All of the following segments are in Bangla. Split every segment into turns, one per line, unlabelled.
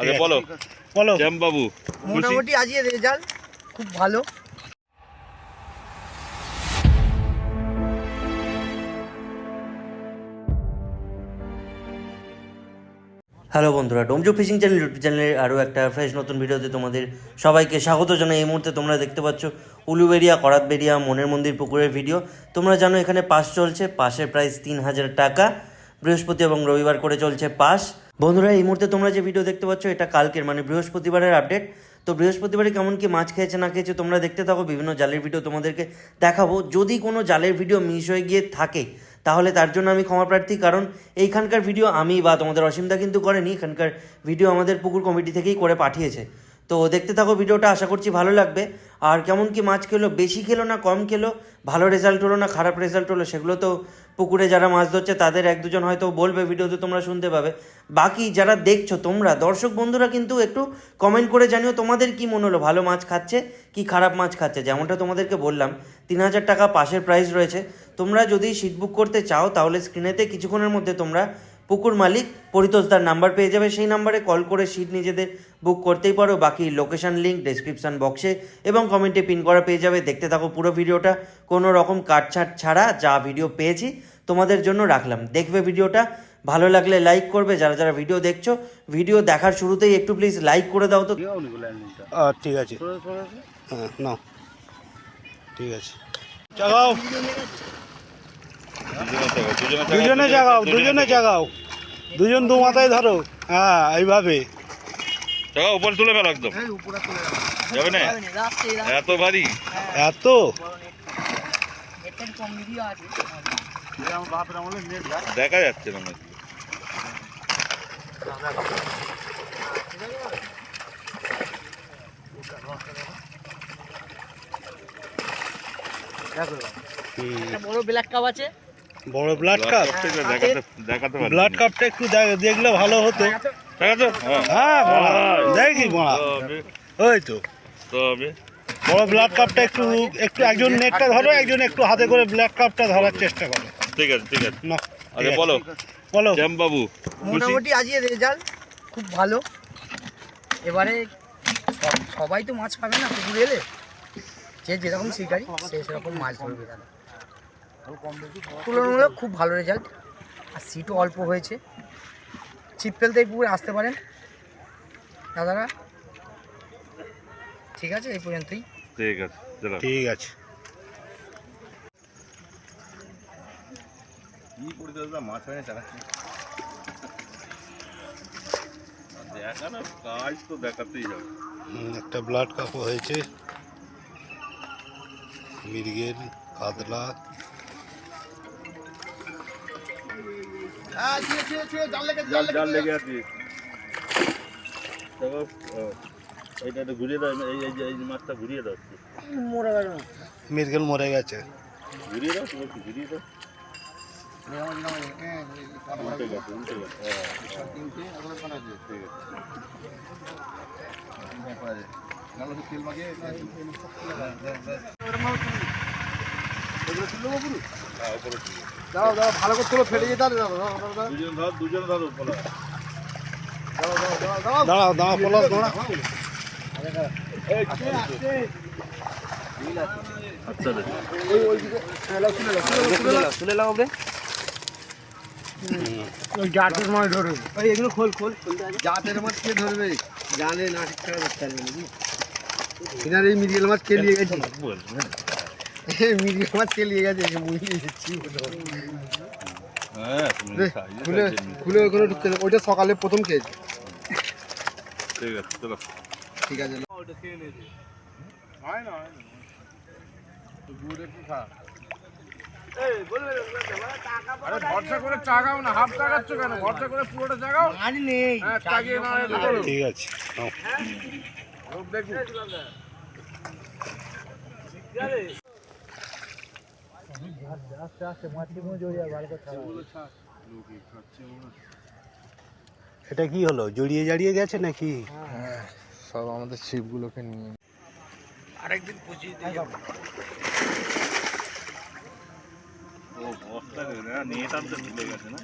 আগে বলো।
বলো।
বাবু
মোটামুটি আজকে রেজাল্ট খুব ভালো।
হ্যালো বন্ধুরা ডোমজো ফিশিং চ্যানেল ইউটিউব চ্যানেলের আরও একটা ফ্রেশ নতুন ভিডিওতে তোমাদের সবাইকে স্বাগত জানাই। এই মুহূর্তে তোমরা দেখতে পাচ্ছ উলুবেরিয়া করাতবেরিয়া মনের মন্দির পুকুরের ভিডিও। তোমরা জানো এখানে পাস চলছে পাশের প্রাইস তিন হাজার টাকা। বৃহস্পতি এবং রবিবার করে চলছে পাস। বন্ধুরা, এই মুহূর্তে তোমরা যে ভিডিও দেখতে পাচ্ছ, এটা কালকের মানে বৃহস্পতিবারের আপডেট তো বৃহস্পতিবারে কেমন কি মাছ খেয়েছে, না খেয়েছে, তোমরা দেখতে থাকো, বিভিন্ন জালের ভিডিও তোমাদেরকে দেখাবো। যদি কোনো জালের ভিডিও মিস হয়ে গিয়ে থাকে, তাহলে তার জন্য আমি ক্ষমা প্রার্থী, কারণ এইখানকার ভিডিও আমি বা তোমাদের অসীমদা কিন্তু করেনি। এখানকার ভিডিও আমাদের পুকুর কমিটি থেকেই করে পাঠিয়েছে। তো দেখতে থাকো ভিডিওটা, আশা করছি ভালো লাগবে। আর কেমন কি মাছ খেলো, বেশি খেলো না কম খেলো, ভালো রেজাল্ট হলো না খারাপ রেজাল্ট হলো, সেগুলো তো পুকুরে যারা মাছ ধরছে, তাদের এক দুজন হয়তো বলবে ভিডিওতে, তোমরা শুনতে পাবে। বাকি যারা দেখছ তোমরা, দর্শক বন্ধুরা কিন্তু একটু কমেন্ট করে জানিও তোমাদের কি মনে হলো, ভালো মাছ খাচ্ছে কি খারাপ মাছ খাচ্ছে? যেমনটা তোমাদেরকে বললাম, তিন হাজার টাকা পাশের প্রাইস রয়েছে। তোমরা যদি সিট বুক করতে চাও, তাহলে স্ক্রিনেতে কিছুক্ষণের মধ্যে তোমরা পুকুর মালিক পরিতোষদার নাম্বার পেয়ে যাবে সেই নাম্বারে। কল করে সিট নিজেদের বুক করতেই পারো। বাকি লোকেশন লিঙ্ক ডেসক্রিপশন বক্সে এবং কমেন্টে পিন করা পেয়ে যাবে। দেখতে থাকো পুরো ভিডিওটা। কোনো রকম কাটছাট ছাড়া যা ভিডিও পেয়েছি তোমাদের জন্য রাখলাম। দেখবে ভিডিওটা। ভালো লাগলে লাইক করবে। যারা যারা ভিডিও দেখছ ভিডিও দেখার শুরুতেই একটু প্লিজ লাইক করে দাও তো।
ঠিক আছে। হ্যাঁ নাও। ঠিক আছে। জাগাও দুজনে জাগাও দুজনে জাগাও। দুজন দু মাথায় ধরো। হ্যাঁ এইভাবে।
টাকা উপরে তুলে ফেলো একদম। যাবে না? এত ভারী?
এত?
দেখা যাচ্ছে না
বড় ব্ল্যাক কাপ আছে।
বড় ব্লাড কাপ
দেখাতে দেখাতে
ব্লাড কাপটা একটু দেখলে ভালো হতো।
দেখাতো? হ্যাঁ।
হ্যাঁ বড়া, দেখি
তবে
ওই তো।
তবে
বড় ব্লাড কাপটা একটু একটু একজন নেটটা ধরো একজন একটু হাতে করে ব্ল্যাক কাপটা ধরার চেষ্টা করো।
ঠিক আছে ঠিক আছে।
না
আগে বলো।
বলো।
শ্যাম বাবু
মোটামুটি আজকে রেজাল্ট খুব ভালো। এবারে সবাই তো মাছ পাবে না পুকুরে এলে? যে যেরকম শিকারি সে সেরকম মাছ ধরবে দাদা তুলনামূলক খুব ভালো রেজাল্ট আর সিটও অল্প হয়েছে। ছিপ ফেলতে এই পুকুরে আসতে পারেন। দাদারা ঠিক আছে এই পর্যন্তই।
ঠিক আছে
ঠিক আছে।
মাছ হয়ে কাজ তো দেখাতেই হবে।
হুম, একটা ব্লাড কাপও হয়েছে। মির্গেল কাতলা।
জাল জাল লেগে আছে। এইটা একটু ঘুরিয়ে দাও এই এই যে- এই মাছটা ঘুরিয়ে দাও।
মরে গেল।
মির্গেল মরে গেছে।
ঘুরিয়ে দাও তুমি একটু ঘুরিয়ে দাও। উল্টে গেছে উল্টে গেছে হ্যাঁ। ঠিক আছে হ্যাঁ।
দাও দাও ভালো করে তোলো ফেটে যেতে হবে দাও দাও দাও
দুজন ধর দুজন ধর উপরে
দাঁড়াও দাঁড়াও পলাশ দাঁড়া
আচ্ছা রে
তুলে নাও ওকে জাতের মাছ ধরবে। ওই এগুলো খোল খোল। জাতের মাছ কে ধরবে? জানে না ঠিক করে ধরতে পারবে নাকি এই মিরিয়াল মাছ কে নিয়ে গেছে? মাছ নিয়ে গেছে
হ্যাঁ
খুলে খুলে ওখানে ঢুকতে ওইটা সকালে প্রথম খেয়েছি।
ঠিক আছে চলো।
ঠিক আছে।
আরে ভরসা করে চাগাও না হাফ চাগাচ্ছ কেন? ভরসা করে পুরোটা চাগাও
আর নেই।
হ্যাঁ চাগিয়ে না
ঠিক আছে
দেখুন
এটা কি হলো? জড়িয়ে জড়িয়ে গেছে নাকি?
সব আমাদের ছিপগুলোকে নিয়ে।
ও বস্তা না নেট আনতে ভুলে গেছে না।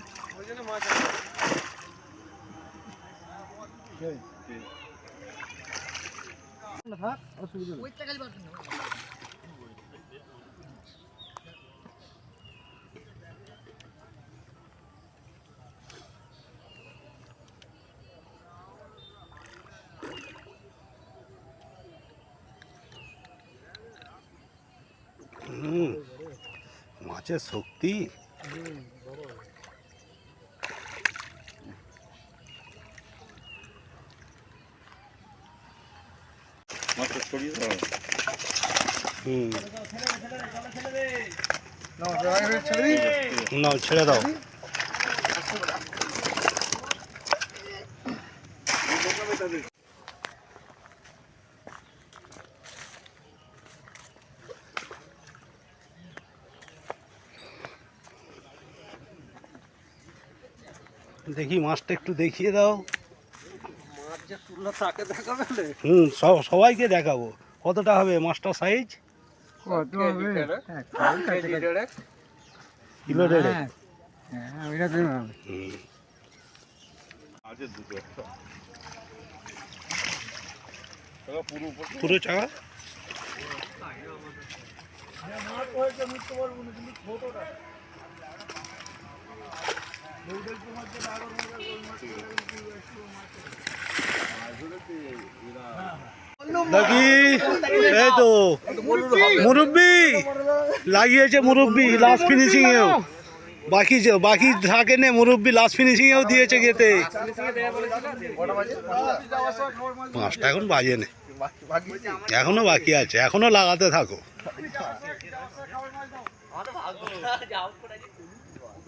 মাছের শক্তি।
দাও
হুম। নাও ছেড়ে দাও। দেখি মাছটা একটু দেখিয়ে দাও। হুম সব সবাইকে দেখাবো। কতটা হবে মাছটা সাইজ কিলো
হ্যাঁ
একটা কাকা পুরো
পুরো চাকা এই তো। মুরব্বি, লাগিয়েছে মুরব্বি লাস্ট ফিনিশিং এও। বাকি বাকি থাকে নে মুরব্বি লাস্ট ফিনিশিং এও দিয়েছে গেতে। পাঁচটা এখন বাজে নে। এখনও বাকি আছে, এখনও লাগাতে থাকো।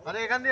আরে এখান দিয়ে